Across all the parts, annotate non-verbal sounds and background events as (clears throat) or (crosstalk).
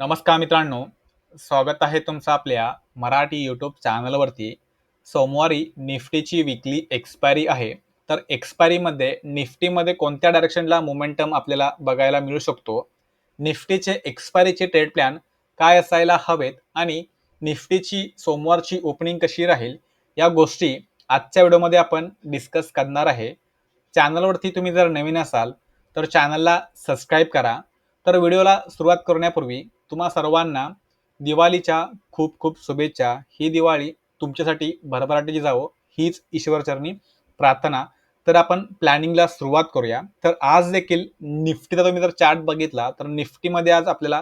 नमस्कार मित्रांनो स्वागत आहे तुमचं आपल्या मराठी यूट्यूब चॅनलवरती. सोमवारी निफ्टीची विकली एक्सपायरी आहे. तर एक्सपायरीमध्ये निफ्टीमध्ये कोणत्या डायरेक्शनला मोमेंटम आपल्याला बघायला मिळू शकतो? निफ्टीचे एक्सपायरीचे ट्रेड प्लॅन काय असायला हवेत? आणि निफ्टीची सोमवारची ओपनिंग कशी राहील? या गोष्टी आजच्या व्हिडिओमध्ये आपण डिस्कस करणार आहे. चॅनलवरती तुम्ही जर नवीन असाल तर चॅनलला सबस्क्राईब करा. तर व्हिडिओला सुरुवात करण्यापूर्वी तुम्हा सर्वांना दिवाळीच्या खूप खूप शुभेच्छा. ही दिवाळी तुमच्यासाठी भरभराटीची जावो हीच ईश्वरचरणी प्रार्थना. तर आपण प्लॅनिंगला सुरुवात करूया. तर आज देखील निफ्टीचा तुम्ही जर चार्ट बघितला तर निफ्टीमध्ये आज आपल्याला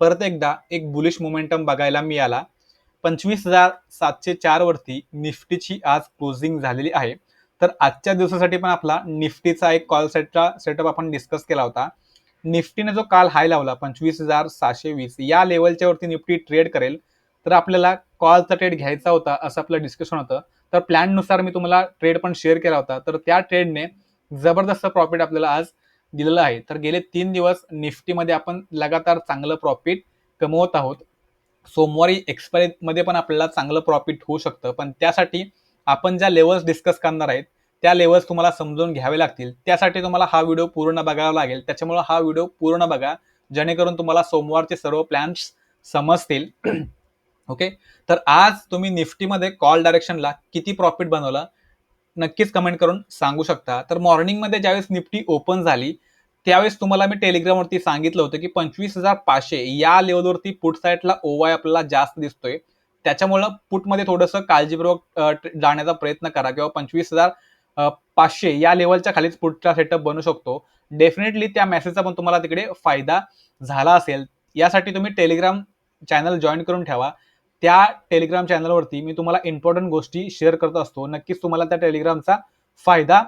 परत एकदा एक बुलिश मोमेंटम बघायला मिळाला. पंचवीस हजार सातशे चारवरती निफ्टीची आज क्लोजिंग झालेली आहे. तर आजच्या दिवसासाठी पण आपला निफ्टीचा एक कॉल सेटचा सेटअप आपण डिस्कस केला होता. निफ्टीने जो काल हाय लावला पंचवीस हजार सहाशे वीस या लेवलच्या वरती निफ्टी ट्रेड करेल तर आपल्याला कॉलचा ट्रेड घ्यायचा होता असं आपलं डिस्कशन होतं. तर प्लॅननुसार मी तुम्हाला ट्रेड पण शेअर केला होता. तर त्या ट्रेडने जबरदस्त प्रॉफिट आपल्याला आज दिलेलं आहे. तर गेले तीन दिवस निफ्टीमध्ये आपण लगातार चांगलं प्रॉफिट कमवत आहोत. सोमवारी एक्सपायरीमध्ये पण आपल्याला चांगलं प्रॉफिट होऊ शकतं. पण त्यासाठी आपण ज्या लेवल्स डिस्कस करणार आहेत त्या लेवल्स तुम्हाला समजून घ्यावे लागतील. त्यासाठी तुम्हाला हा व्हिडिओ पूर्ण बघावा लागेल. त्याच्यामुळे हा व्हिडिओ पूर्ण बघा. जेणेकरून तुम्हाला सोमवारचे सर्व प्लॅन्स समजतील. (clears throat) ओके तर आज तुम्ही निफ्टीमध्ये कॉल डायरेक्शनला किती प्रॉफिट बनवलं? नक्कीच कमेंट करून सांगू शकता. तर मॉर्निंगमध्ये ज्यावेळेस निफ्टी ओपन झाली त्यावेळेस तुम्हाला मी टेलिग्रामवरती सांगितलं होतं की पंचवीस हजार पाचशे या लेवलवरती पुट साईडला ओवाय आपल्याला जास्त दिसतोय. त्याच्यामुळं पुटमध्ये थोडंसं काळजीपूर्वक जाण्याचा प्रयत्न करा किंवा पंचवीस हजार पाचशे या लेवलच्या खालीच पुढचा सेटअप बनू शकतो. डेफिनेटली त्या मेसेजचा पण तुम्हाला तिकडे फायदा झाला असेल. यासाठी तुम्ही टेलिग्राम चॅनल जॉईन करून ठेवा. त्या टेलिग्राम चॅनलवरती मी तुम्हाला इम्पॉर्टंट गोष्टी शेअर करत असतो. नक्कीच तुम्हाला त्या टेलिग्रामचा फायदा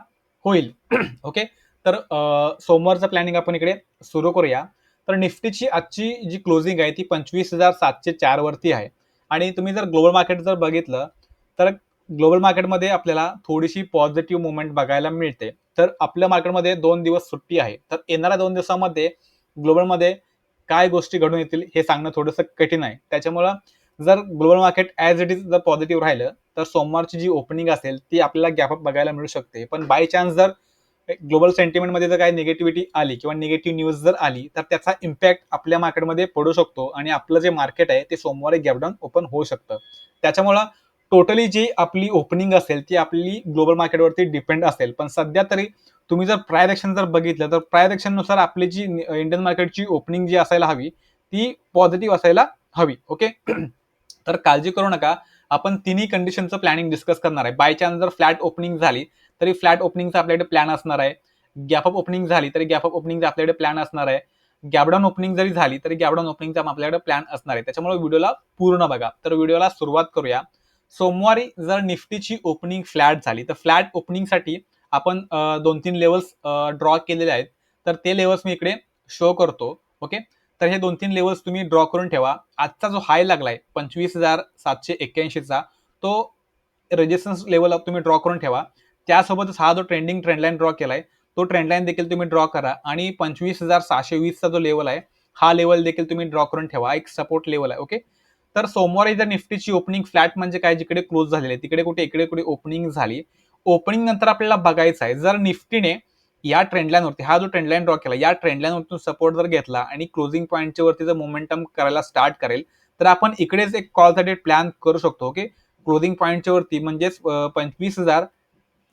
होईल. (clears throat) ओके तर सोमवारचं प्लॅनिंग आपण इकडे सुरू करूया. तर निफ्टीची आजची जी क्लोजिंग आहे ती पंचवीस हजार सातशे चारवरती आहे. आणि तुम्ही जर ग्लोबल मार्केट जर बघितलं तर ग्लोबल मार्केटमध्ये आपल्याला थोडीशी पॉझिटिव्ह मुवमेंट बघायला मिळते. तर आपल्या मार्केटमध्ये दोन दिवस सुट्टी आहे. तर येणाऱ्या दोन दिवसामध्ये ग्लोबलमध्ये काय गोष्टी घडून येतील हे सांगणं थोडंसं कठीण आहे. त्याच्यामुळं जर global market as it is जर पॉझिटिव्ह राहिलं तर सोमवारची जी ओपनिंग असेल ती आपल्याला गॅपअप बघायला मिळू शकते. पण बाय चान्स जर ग्लोबल सेंटिमेंटमध्ये जर काही निगेटिव्हिटी आली किंवा निगेटिव्ह न्यूज जर आली तर त्याचा इम्पॅक्ट आपल्या मार्केटमध्ये पडू शकतो आणि आपलं जे मार्केट आहे ते सोमवारी गॅपडाऊन ओपन होऊ शकतं. त्याच्यामुळं टोटली जी आपली ओपनिंग असेल ती आपली ग्लोबल मार्केटवरती डिपेंड असेल. पण सध्या तरी तुम्ही जर प्रायरेक्शन जर बघितलं तर प्रायरेक्शननुसार आपली जी इंडियन मार्केटची ओपनिंग जी असायला हवी ती पॉझिटिव्ह असायला हवी ओके (clears throat) तर काळजी करू नका. आपण तिन्ही कंडिशनचं प्लॅनिंग डिस्कस करणार आहे. बाय चान्स जर फ्लॅट ओपनिंग झाली तरी फ्लॅट ओपनिंगचा आपल्याकडे प्लॅन असणार आहे. गॅपअप ओपनिंग झाली तरी गॅपअप ओपनिंगचा आपल्याकडे प्लॅन असणार आहे. गॅबडाऊन ओपनिंग जरी झाली तरी गॅबडाऊन ओपनिंगचा आपल्याकडे प्लॅन असणार आहे. त्याच्यामुळे व्हिडिओला पूर्ण बघा. तर व्हिडिओला सुरुवात करूया. सोमवारी जर निफ्टीची ओपनिंग फ्लॅट झाली तर फ्लॅट ओपनिंगसाठी आपण दोन तीन लेवल्स ड्रॉ केलेले आहेत. तर ते लेवल्स मी इकडे शो करतो ओके तर हे दोन तीन लेवल्स तुम्ही ड्रॉ करून ठेवा. आजचा जो हाय लागलाय पंचवीस हजार सातशे एक्क्याऐंशीचा तो रेजिस्टन्स लेवल तुम्ही ड्रॉ करून ठेवा. त्यासोबतच हा जो ट्रेंडिंग ट्रेंडलाईन ड्रॉ केलाय तो ट्रेंडलाईन देखील तुम्ही ड्रॉ करा. आणि पंचवीस हजार सहाशे वीसचा जो लेवल आहे हा लेवल देखील तुम्ही ड्रॉ करून ठेवा. एक सपोर्ट लेवल आहे ओके तर सोमवारी जर निफ्टीची ओपनिंग फ्लॅट म्हणजे काय जिकडे क्लोज झालेली आहे तिकडे कुठे इकडे कुठे ओपनिंग झाली ओपनिंग नंतर आपल्याला बघायचं आहे जर निफ्टीने या ट्रेंडलाईनवरती हा जो ट्रेंडलाईन ड्रॉ केला या ट्रेंडलाईनवरतून सपोर्ट जर घेतला आणि क्लोजिंग पॉईंटच्या वरती जर मोमेंटम करायला स्टार्ट करेल तर आपण इकडेच एक कॉलसाठी प्लॅन करू शकतो ओके? क्लोजिंग पॉईंटच्या वरती म्हणजेच पंचवीस हजार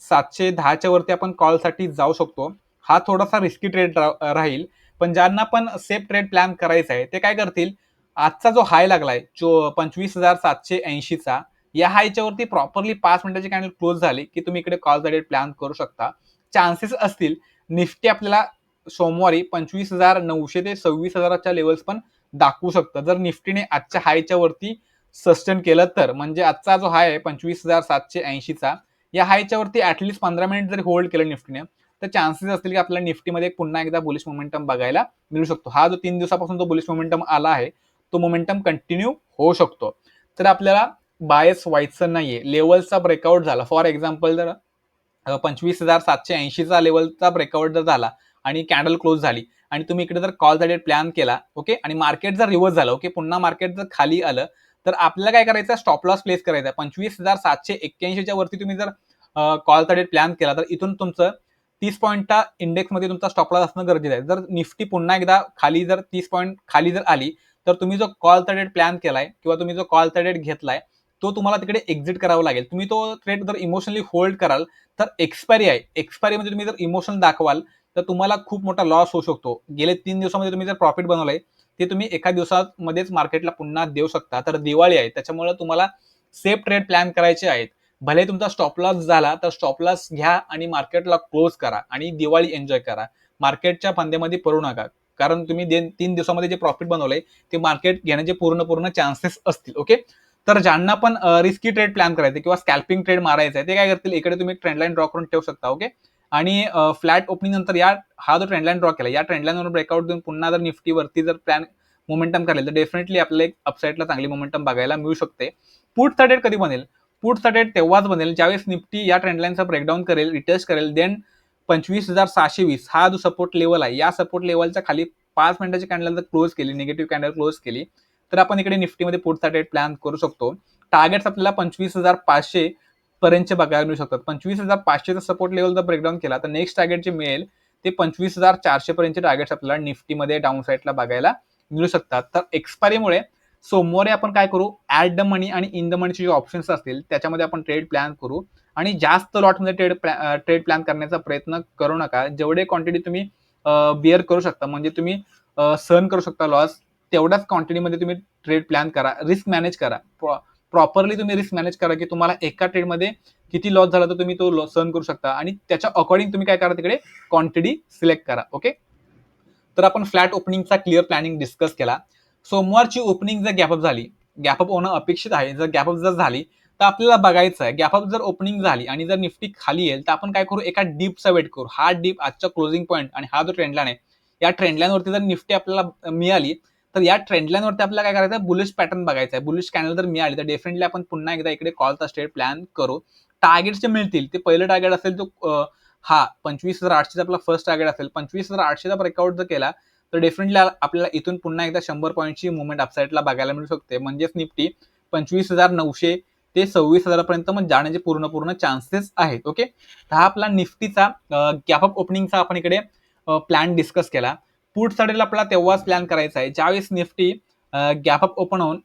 सातशे दहाच्या वरती आपण कॉलसाठी जाऊ शकतो. हा थोडासा रिस्की ट्रेड राहील पण ज्यांना पण सेफ ट्रेड प्लॅन करायचा आहे ते काय करतील आजचा जो हाय लागलाय जो पंचवीस हजार सातशे ऐंशीचा या हायच्यावरती प्रॉपरली पाच मिनिटाची कॅन्डल क्लोज झाली की तुम्ही इकडे कॉल दाय डेट प्लॅन करू शकता. चान्सेस असतील निफ्टी आपल्याला सोमवारी पंचवीस हजार नऊशे ते सव्वीस हजाराच्या लेवल्स पण दाखवू शकतं. जर निफ्टीने आजच्या हायच्या वरती सस्टेन केलं तर म्हणजे आजचा जो हाय आहे पंचवीस हजार सातशे ऐंशीचा या हायच्या वरती ऍटलिस्ट पंधरा मिनिट जरी होल्ड केलं निफ्टीने तर चान्सेस असतील की आपल्याला निफ्टीमध्ये पुन्हा एकदा बुलिश मोमेंटम बघायला मिळू शकतो. हा जो तीन दिवसापासून तो बुलिश मोमेंटम आला आहे तो मोमेंटम कंटिन्यू होऊ शकतो. तर आपल्याला बायस व्हायचं नाहीये. लेवलचा ब्रेकआउट झाला. फॉर एक्झाम्पल जर पंचवीस हजार सातशे ऐंशीचा लेवलचा ब्रेकआउट जर झाला आणि कॅन्डल क्लोज झाली आणि तुम्ही इकडे जर कॉल डेट प्लॅन केला ओके आणि मार्केट जर रिव्हर्स झालं ओके पुन्हा मार्केट जर खाली आलं तर आपल्याला काय करायचं स्टॉप लॉस प्लेस करायचा पंचवीस हजार सातशे एक्क्याऐंशीच्या वरती तुम्ही जर कॉल डेट प्लॅन केला तर इथून तुमचं तीस पॉईंटच्या इंडेक्समध्ये तुमचा स्टॉप लॉस असणं गरजेचं आहे. जर निफ्टी पुन्हा एकदा खाली जर तीस पॉईंट खाली जर आली तर तुम्ही जो कॉल डेट प्लॅन केलाय किंवा तुम्ही जो कॉल डेट घेतलाय तो तुम्हाला तिकडे एक्झिट करावा लागेल. तुम्ही तो ट्रेड जर इमोशनली होल्ड कराल तर एक्सपायरी आहे. एक्सपायरी म्हणजे तुम्ही जर इमोशन दाखवाल तर तुम्हाला खूप मोठा लॉस होऊ शकतो. गेले तीन दिवसामध्ये तुम्ही जर प्रॉफिट बनवलंय ते तुम्ही एका दिवसामध्येच मार्केटला पुन्हा देऊ शकता. तर दिवाळी आहे त्याच्यामुळे तुम्हाला सेफ ट्रेड प्लॅन करायचे आहेत. भले तुमचा स्टॉप लॉस झाला तर स्टॉप लॉस घ्या आणि मार्केटला क्लोज करा आणि दिवाळी एन्जॉय करा. मार्केटच्या फांद्यामध्ये पडू नका. कारण तुम्ही तीन दिवसामध्ये जे प्रॉफिट बनवलंय ते मार्केट घेण्याचे पूर्ण पूर्ण चान्सेस असतील ओके तर ज्यांना पण रिस्की ट्रेड प्लॅन करायचे किंवा स्कॅल्पिंग ट्रेड मारायचा आहे ते काय करतील? इकडे तुम्ही ट्रेंडलाईन ड्रॉ करून ठेवू शकता ओके आणि फ्लॅट ओपनिंग नंतर या हा जो ट्रेंडलाईन ड्रॉ केला या ट्रेंडलाईनवर ब्रेकआउट देऊन पुन्हा जर निफ्टीवरती जर प्लॅन मोमेंटम करेल तर डेफिनेटली आपल्याला एक अपसाईडला चांगली मोमेंटम बघायला मिळू शकते. पुट डेट कधी बनेल? पुट डेट तेव्हाच बनेल ज्यावेळेस निफ्टी या ट्रेंडलाईनचा ब्रेकडाऊन करेल रिटेस्ट करेल देन पंचवीस हजार सहाशे वीस हा जो सपोर्ट लेवल आहे या सपोर्ट लेवलच्या खाली पाच मिनिटाची कॅन्डल जर क्लोज केली निगेटिव्ह कॅन्डल क्लोज केली तर आपण इकडे निफ्टीमध्ये पुढचा डेट प्लॅन करू शकतो. टार्गेट्स आपल्याला पंचवीस हजार पाचशे पर्यंतचे बघायला मिळू शकतात. पंचवीस हजार पाचशेचा सपोर्ट लेवल जर ब्रेकडाऊन केला तर नेक्स्ट टार्गेट जे मिळेल ते पंचवीस हजार चारशे पर्यंतचे टार्गेट्स आपल्याला निफ्टीमध्ये डाऊन साईडला बघायला मिळू शकतात. तर एक्सपायरीमुळे सोमवारी आपण काय करू? ऍड द मनी आणि इन द मनीचे जे ऑप्शन्स असतील त्याच्यामध्ये आपण ट्रेड प्लॅन करू. आणि जास्त लॉटमध्ये ट्रेड ट्रेड प्लॅन करण्याचा प्रयत्न करू नका. जेवढे क्वांटिटी तुम्ही बिअर करू शकता म्हणजे तुम्ही सहन करू शकता लॉस तेवढ्याच क्वांटिटीमध्ये तुम्ही ट्रेड प्लॅन करा. रिस्क मॅनेज करा. प्रॉपरली तुम्ही रिस्क मॅनेज करा की तुम्हाला एका ट्रेडमध्ये किती लॉस झाला तर तुम्ही तो सहन करू शकता. आणि त्याच्या अकॉर्डिंग तुम्ही काय करा तिकडे? क्वांटिटी सिलेक्ट करा. ओके तर आपण फ्लॅट ओपनिंगचा क्लिअर प्लॅनिंग डिस्कस केला. सोमवारची ओपनिंग जर गॅपअप झाली गॅपअप होणं अपेक्षित आहे. जर गॅपअप जर झाली तर आपल्याला बघायचं आहे गॅपअप जर ओपनिंग झाली आणि जर निफ्टी खाली येईल तर आपण काय करू? एका डीपचा वेट करू. हा डीप आजचा क्लोजिंग पॉईंट आणि हा जो ट्रेंडलाईन आहे या ट्रेंडलाईनवरती जर निफ्टी आपल्याला मिळाली तर या ट्रेंडलाईनवरती आपल्याला काय करायचं आहे? बुलिश पॅटर्न बघायचा आहे. बुलिश कॅनल जर मिळाली तर डेफिनेटली आपण पुन्हा एकदा इकडे कॉलचा स्टेट प्लॅन करू. टार्गेट जे मिळतील ते पहिलं टार्गेट असेल तो हा पंचवीस हजार आठशेचा आपला फर्स्ट टार्गेट असेल. पंचवीस हजार आठशेचा ब्रेकआउट जर केला तर डेफिनेटली आपल्याला इथून पुन्हा एकदा शंभर पॉईंटची मुवमेंट अपसाईडला बघायला मिळू शकते. म्हणजेच निफ्टी पंचवीस हजार नऊशे ते सव्वीस हजारापर्यंत मग जाण्याचे पूर्ण पूर्ण चान्सेस आहेत ओके हा आपला निफ्टीचा गॅपअप ओपनिंगचा आपण इकडे प्लॅन डिस्कस केला. पुट साईडला आपला तेव्हाच प्लॅन करायचा आहे. ज्यावेळेस निफ्टी गॅपअप ओपन होऊन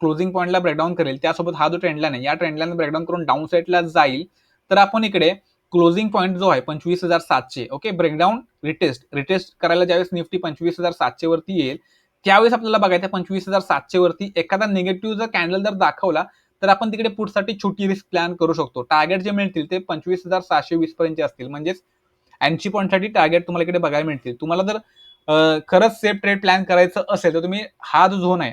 क्लोजिंग पॉईंटला ब्रेकडाऊन करेल त्यासोबत हा जो ट्रेंडलाईन आहे या ट्रेंडलाईन ब्रेकडाऊन करून डाऊन साईडला जाईल. तर आपण इकडे क्लोजिंग पॉईंट जो आहे पंचवीस हजार सातशे ओके ब्रेकडाऊन रिटेस्ट रिटेस्ट करायला ज्यावेळेस निफ्टी पंचवीस हजार सातशे वरती येईल त्यावेळेस आपल्याला बघायचं पंचवीस हजार सातशे वरती एखादा निगेटिव्ह जर कॅन्डल जर दाखवला तर आपण तिकडे पुढसाठी छोटी रिस्क प्लॅन करू शकतो. टार्गेट जे मिळतील ते पंचवीस हजार सहाशे वीस पर्यंत असतील. म्हणजेच ऐंशी पॉईंटसाठी टार्गेट तुम्हाला इकडे बघायला मिळतील. तुम्हाला जर खरंच सेफ ट्रेड प्लॅन करायचं असेल तर तुम्ही हा जो झोन आहे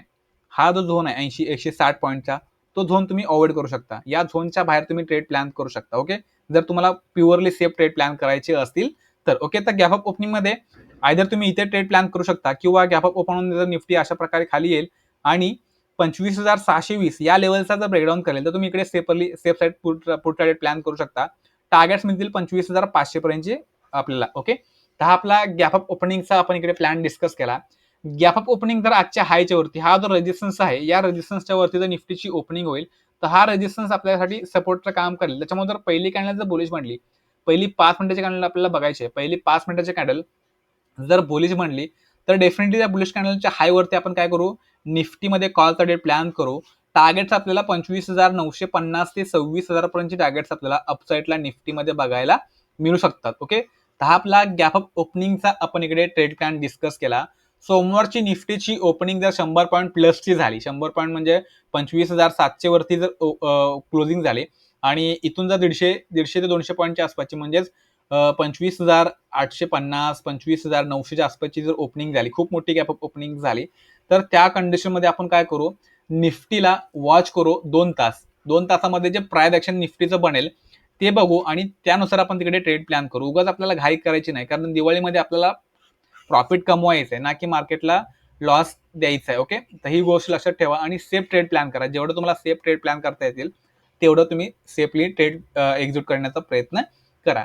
हा जो झोन आहे ऐंशी एकशे साठ पॉईंटचा तो झोन तुम्ही अवॉइड करू शकता. या झोनच्या बाहेर तुम्ही ट्रेड प्लॅन करू शकता ओके जर तुम्हाला प्युअरली सेफ ट्रेड प्लॅन करायचे असतील तर ओके तर गॅपअप ओपनिंगमध्ये आयदर तुम्ही इथे ट्रेड प्लॅन करू शकता किंवा गॅपअप ओपन जर निफ्टी अशा प्रकारे खाली येईल आणि पंचवीस हजार सहाशे वीस या लेवलचा जर ब्रेकडाऊन करेल तर तुम्ही इकडे safely safe side put trade plan करू शकता. टार्गेट्स मिळतील पंचवीस हजार पाचशे पर्यंतचे आपल्याला ओके तर हा आपला गॅपअप ओपनिंगचा आपण इकडे प्लॅन डिस्कस केला. गॅपअप ओपनिंग जर आजच्या हायच्या वरती. हा जो रेजिस्टन्स आहे या रेजिस्टन्सच्या वरती जर निफ्टीची ओपनिंग होईल तर हा रेजिस्टन्स आपल्यासाठी सपोर्टचं काम करेल. त्याच्यामुळे जर पहिली कॅन्डल जर बोलिश म्हणली पहिली पाच मिनिटाची कॅन्डल आपल्याला बघायची आहे पहिली पाच मिनिटाची कॅन्डल जर बोलिश म्हणली तर डेफिनेटली त्या बुलिश कॅन्डलच्या हायवरती आपण काय करू? निफ्टीमध्ये कॉलचा डेट प्लॅन करू. टार्गेट्स आपल्याला पंचवीस हजार नऊशे पन्नास ते सव्वीस हजारपर्यंतचे टार्गेट्स आपल्याला अपसाईडला निफ्टीमध्ये बघायला मिळू शकतात. ओके तर हा आपला गॅप ओपनिंगचा आपण इकडे ट्रेड प्लॅन डिस्कस केला. सोमवारची निफ्टीची ओपनिंग जर शंभर पॉईंट प्लसची झाली शंभर पॉईंट म्हणजे पंचवीस हजार सातशे वरती जर क्लोजिंग झाली आणि इथून जर दीडशे दीडशे ते दोनशे पॉईंटच्या आसपासची म्हणजेच पंचवीस हजार आठशे पन्नास पंचवीस हजार नऊशेच्या आसपासची जर ओपनिंग झाली खूप मोठी गॅप ओपनिंग झाली तर त्या कंडिशनमध्ये आपण काय करू? निफ्टीला वॉच करू दोन तास. दोन तासामध्ये जे प्रायद ॲक्शन निफ्टीचं बनेल ते बघू आणि त्यानुसार आपण तिकडे ट्रेड प्लॅन करू. उगाच आपल्याला घाई करायची नाही कारण दिवाळीमध्ये आपल्याला प्रॉफिट कमवायचं आहे ना की मार्केटला लॉस द्यायचा आहे ओके तर ही गोष्ट लक्षात ठेवा आणि सेफ ट्रेड प्लॅन करा. जेवढं तुम्हाला सेफ ट्रेड प्लॅन करता येतील तेवढं तुम्ही सेफली ट्रेड एक्झिक्यूट करण्याचा प्रयत्न करा.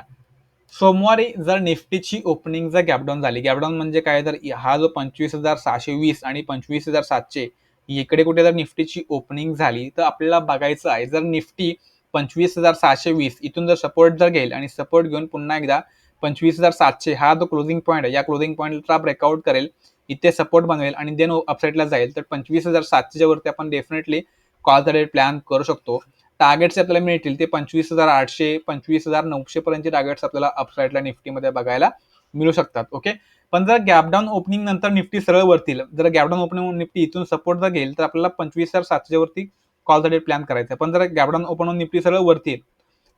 सोमवारी जर निफ्टीची ओपनिंग जर गॅपडाऊन झाली गॅपडाऊन म्हणजे काय? तर हा जो पंचवीस हजार सहाशे वीस आणि पंचवीस हजार सातशे इकडे कुठे जर निफ्टीची ओपनिंग झाली तर आपल्याला बघायचं आहे जर निफ्टी पंचवीस हजार सहाशे वीस इथून जर सपोर्ट जर घेईल आणि सपोर्ट घेऊन पुन्हा एकदा पंचवीस हजार सातशे. हा जो क्लोजिंग पॉईंट आहे या क्लोजिंग पॉईंटला ब्रेकआउट करेल इथे सपोर्ट बनवेल आणि देन अपसाईडला जाईल. तर पंचवीस हजार सातशेच्या वरती आपण डेफिनेटली कॉल रेट प्लॅन करू शकतो. टार्गेट्स आपल्याला मिळतील ते पंचवीस हजार आठशे पंचवीस हजार नऊशे पर्यंतचे टार्गेट्स आपल्याला अपसाईडला निफ्टीमध्ये बघायला मिळू शकतात. ओके पण जर गॅपडाऊन ओपनिंग नंतर निफ्टी सरळ वरतील जर गॅपडाऊन ओपनिंग निफ्टी इथून सपोर्ट जर घेईल तर आपल्याला पंचवीस हजार सातशेच्या वरती कॉल रेट प्लॅन करायचा पण जर गॅपडाऊन ओपन होऊन निफ्टी सरळ वरती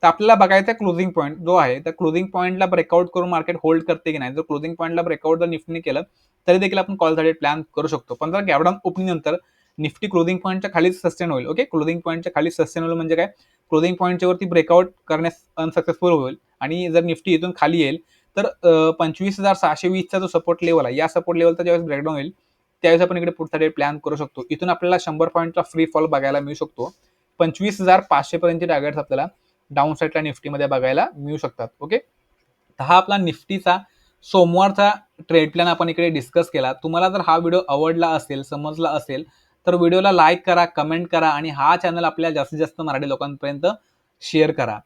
तर आपल्याला बघायचा क्लोजिंग पॉईंट जो आहे त्या क्लोजिंग पॉईंटला ब्रेकआउट करून मार्केट होल्ड करते की नाही? जर क्लोजिंग पॉईंटला ब्रेकआउट जर निफ्टीने केलं तरी देखील आपण कॉलसाठी प्लॅन करू शकतो. पण जर गॅपडाऊन ओपनिंगनंतर निफ्टी क्लोजिंग पॉईंटच्या खाली सस्टेन होईल ओके क्लोजिंग पॉईंटच्या खाली सस्टेन होईल म्हणजे काय? क्लोजिंग पॉईंटच्या वरती ब्रेकआउट करण्यास अनसक्सेसफुल होईल. आणि जर निफ्टी इथून खाली येईल तर पंचवीस हजार सहाशे वीसचा जो सपोर्ट लेवल आहे या सपोर्ट लेवलचा ज्यावेळेस ब्रेकडाऊन होईल त्यावेळेस आपण इकडे पुढचा डेट प्लॅन करू शकतो. इथून आपल्याला शंभर पॉईंटचा फ्री फॉल बघायला मिळू शकतो. पंचवीस हजार पाचशे पर्यंतचे टार्गेट्स आपल्याला डाऊन साईडला निफ्टीमध्ये बघायला मिळू शकतात ओके तर हा आपला निफ्टीचा सोमवारचा ट्रेड प्लॅन आपण इकडे डिस्कस केला. तुम्हाला जर हा व्हिडिओ आवडला असेल समजला असेल तर व्हिडिओला लाईक करा कमेंट करा आणि हा चॅनल आपल्या जास्तीत जास्त मराठी लोकांपर्यंत शेअर करा.